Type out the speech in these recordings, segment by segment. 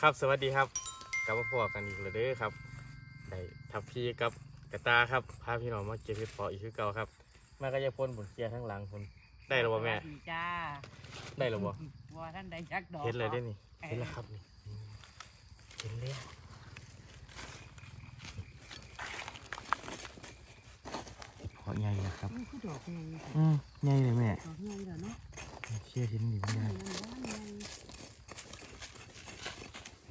ครับสวัสดีครับกลับมาพบกันอีกแล้วเด้อครับได้ทับพี่กับกระตาครับพาพี่น้องมาเก็บเห็ดเพาะอีกคือเก่าครับแม่ก็จะพ่นบนเกียร์ทั้งหลังคนได้หรือเปล่าแม่สวัสดีจ้าได้หรือเปล่าบัวท่านใดจักดอกเห็นเลยได้นี่เออเห็นแล้วครับนี่อืมเห็นเลยเพาะใหญ่นะครับนี่คือดอกไงอืมใหญ่เลยแม่ดอกไงเหรอเนาะเชี่ยเห็นดิบใหญ่มันบ้า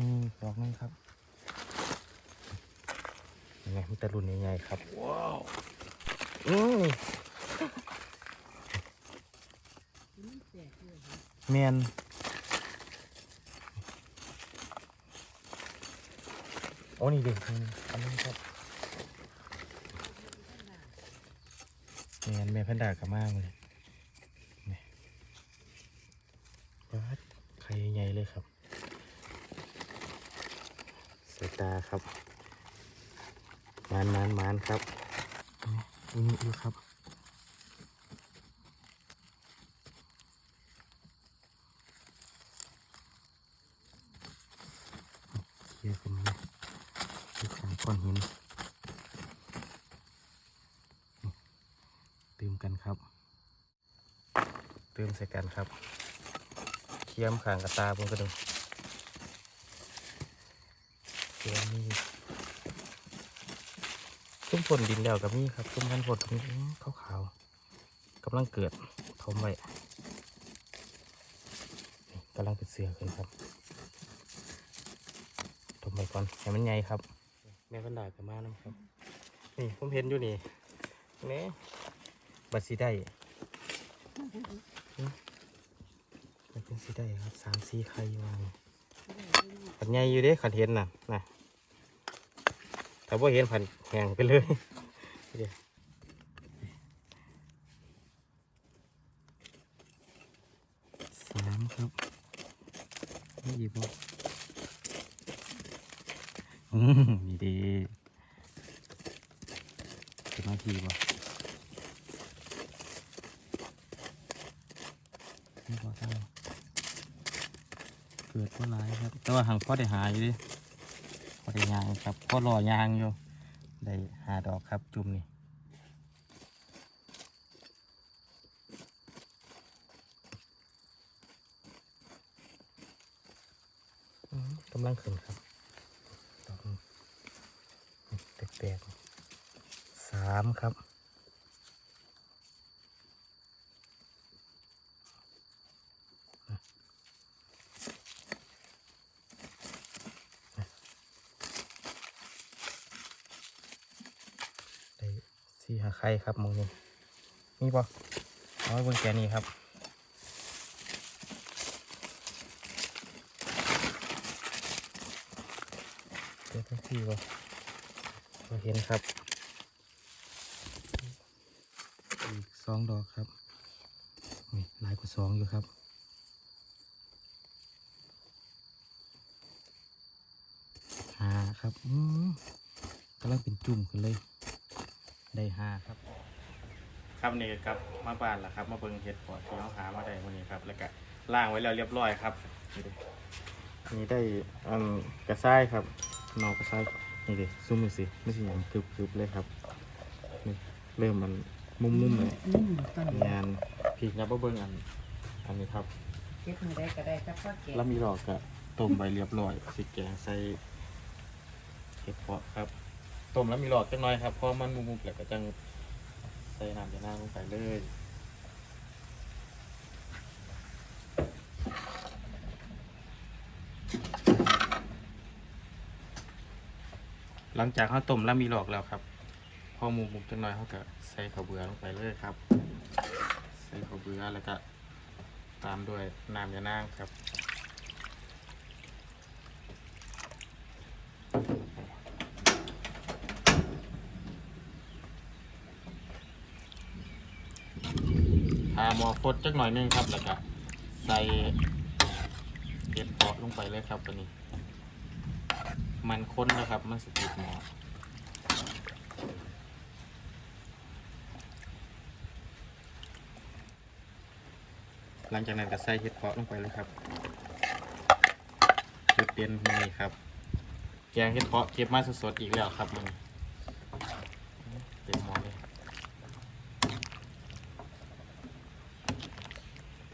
นไงนี่ดอกนึงครับยังไงมันตะลุนใหญ่ๆครับ ว้าวอืมมันแตกเลยเหรอเมียนโอ้นี่เด็กอันนี้ครับเมียนเมียนแพนด้ากลับมากเลยนี่วัดไข่ใหญ่เลยครับ สายตาครับมานมานมานครับนี่นี่ดูครับเคลียร์ขึ้นมาที่ขางก้อนหินเติมกันครับเติมใส่กันครับเคียมขางกระตาบนกระดูก เคียมนี่ซุ้มฝนดินแล้วกับนี่ครับซุ้มพันฝนกับนี่ขาวขาวๆกำลังเกิดทมไว้นี่กำลังเป็นเสือขึ้นครับทมไปก่อนให้มันใหญ่ครับ แม่พันดากับมานะครับ นี่ผมเห็นอยู่นี่นี่บัตรสีได้นี่มันเป็นสีได้ครับสามสีไข่วางผันใหญ่อยู่เด้ขันเห็นน่ะนะ แต่ว่าเห็นผันแหงไปเลยสามครับนี่อีกบ่อืมนี่ดีสมาธิบ่นี่บ่ตั้งเกิดว่าร้ายครับ แต่ว่าหังพ่อได้หายอยู่ดิ พ่อด้ยางครับพอรอยางอยู่ได้หาดอกครับจุ่มนี่กำลังขึ้นครับดอกแปลกๆสามครับ ได้ สี่หาไข่ครับมึงนี่มีปะเอาไว้บนแกนี้ครับเดี๋ยวทั้งสี่ปะเราเห็นครับ อีกสองดอกครับนี่หลายกว่าสองอยู่ครับหาครับอืมกำลังเป็นจุ่มขึ้นเลย ได้ห้าครับครับนี่ครับมาบ้านแล้วครับ มาเบิ่งเห็ดปอดที่เขาหามาได้วันนี้ครับ แล้วก็ล่างไว้แล้วเรียบร้อยครับนี่เด้อันนี้ได้อันกระซ้ายครับนอกกระซ้ายนี่เด้ซุ่มดูสิไม่ใช่อย่างกรึบๆเลยครับนี่เริ่มมันมุมๆเลยนุ่มต้นงานพีกนับว่าเบิ่งอันอันนี้ครับเก็บมือได้ก็ได้ก็พ่อเก็บแล้วมีดอกกะต้มใบเรียบร้อยสิแกงใส่เห็ดเพาะครับ ต้มแล้วมีหลอดจังน้อยครับเพราะมันมุมๆแล้วก็จังใส่น้ำจะน้าลงไปเลยหลังจากเขาต้มแล้วมีหลอกแล้วครับ พอหมูมุมจังน้อยเขาก็ใส่ข้าวเบือลงไปเลยครับ ใส่ข้าวเบือแล้วก็ ตามด้วยน้ำยานางครับ หมอฟดจักหน่อยนึงครับแล้วก็ใส่เห็ดเพาะลงไปเลยครับตัวนี้ มันค้นนะครับ มันสติดหมอหลังจากนั้นก็ใส่เห็ดเพาะลงไปเลยครับจุดเด่นมีครับ แกงเห็ดเพาะเก็บมาสดๆอีกแล้วครับมันเต็มหม้อเลย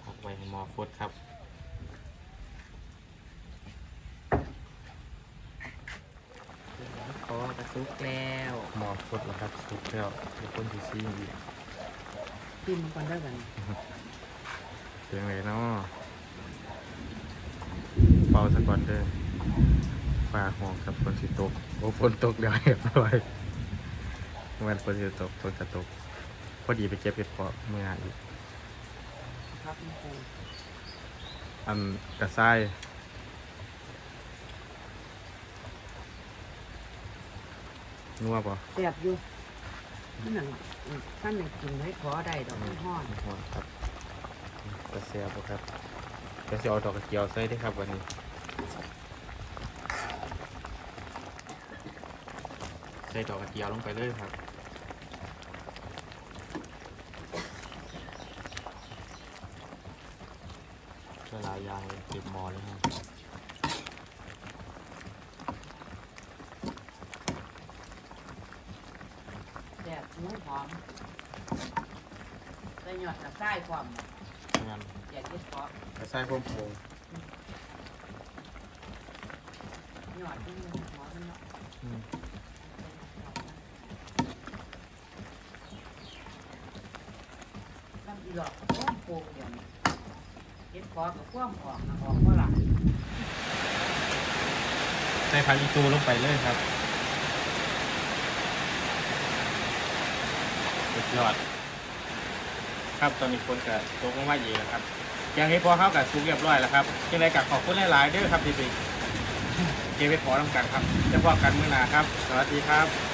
พักไว้ให้หม้อฟดครับขอกระซุกแล้วหม้อฟดแล้วครับสุกแล้วเดี๋ยวคนที่ซีอีกกินก่อนได้กันเสียงไรเนาะเป่าสะก่อนเด้อฟ้าห้องครับฝนสิตกโอ้ฝนตกเดี๋ยวเรียบร้อยวันฝนสิตกฝนจะตก พอดีไปเก็บเห็ดเพาะเมื่ออีก ครับนี่ครูอันกระซ้ายนัวป่ะแซ่บอยู่นี่หนังท่านหนึ่งกินให้ขอได้ดอกมันฮ้อนนัวครับกระเซียบ่ครับกระเซียเอาดอกกระเจียวใส่ได้ครับวันนี้ใส่ดอกกระเจียวลงไปเลยครับ ละลายยางเลยเก็บหมอเลยครับแซ่บหมูหอมใส่หยอดกระซ้ายความงั้นอยากเฮ็ดเพาะกระใส่พวกโผงหยอดที่หมูหอมมันเนาะอืมทำอีหลอกก้มโป่งเดี๋ยวนี้ เฮ็ดเพาะกับความออกนะออกบ่ล่ะใส่ผักอีตูลงไปเลยครับสุดยอด ครับตอนนี้คนกับตกลงมาอีกแล้วครับย่างนี้พอเข้ากับซุกเรียบร้อยแล้วครับยังไงกับขอบคุณหลายๆเด้อครับที่ไปเก็บไปขอทำกันครับจะพอกันเมื้อหน้าครับ สวัสดีครับ